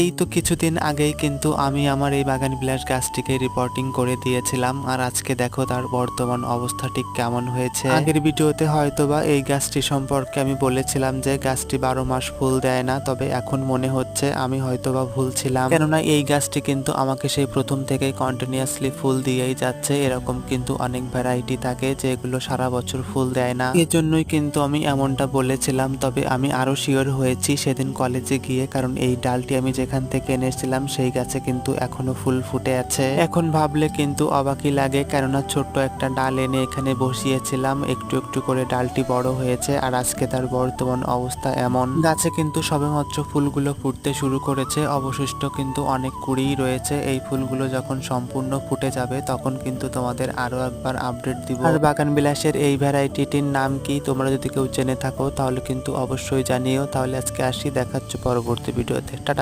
এই তো কিছুদিন আগেই কিন্তু আমি আমার এই বাগান বিলাস গাছটিকে রিপোর্টিং করে দিয়েছিলাম। আর আজকে দেখো তার বর্তমান অবস্থা ঠিক কেমন হয়েছে। আগের ভিডিওতে হয়তোবা এই গাছটি সম্পর্কে আমি বলেছিলাম যে গাছটি বারো মাস ফুল দেয় না, তবে এখন মনে হচ্ছে আমি হয়তোবা ভুল ছিলাম। কেননা এই গাছটি কিন্তু আমাকে সেই প্রথম থেকেই কন্টিনিউয়াসলি ফুল দিয়েই যাচ্ছে। এরকম কিন্তু অনেক ভ্যারাইটি থাকে যেগুলো সারা বছর ফুল দেয় না। এজন্যই কিন্তু আমি এমনটা বলেছিলাম, তবে আমি আরও শিওর হয়েছি সেদিন কলেজে গিয়ে, কারণ এই ডালটি আমি যেখান থেকে এনেছিলাম, সেই গাছে কিন্তু এখনও ফুল ফুটে আছে। এখন ভাবলে কিন্তু অবাকই লাগে, কেননা ছোট্ট একটা ডাল এনে এখানে বসিয়েছিলাম। একটু একটু করে ডালটি বড় হয়েছে, আর আজকে তার বর্তমান অবস্থা এমন। গাছে কিন্তু সবেমাত্র ফুলগুলো ফুটতে শুরু করেছে। অবশিষ্ট কিন্তু অনেক কুড়িই রয়েছে। এই ফুলগুলো যখন সম্পূর্ণ ফুটে যাবে, তখন কিন্তু তোমাদের আরও একবার আপডেট দিব। আর বাগান বিলাসের এই ভ্যারাইটিটির নাম কি, তোমরা যদি কেউ জেনে থাকো, তাহলে কিন্তু অবশ্যই জানিও। তাহলে আজকে আসি, দেখাচ্ছ পরবর্তী ভিডিওতে। টাটা!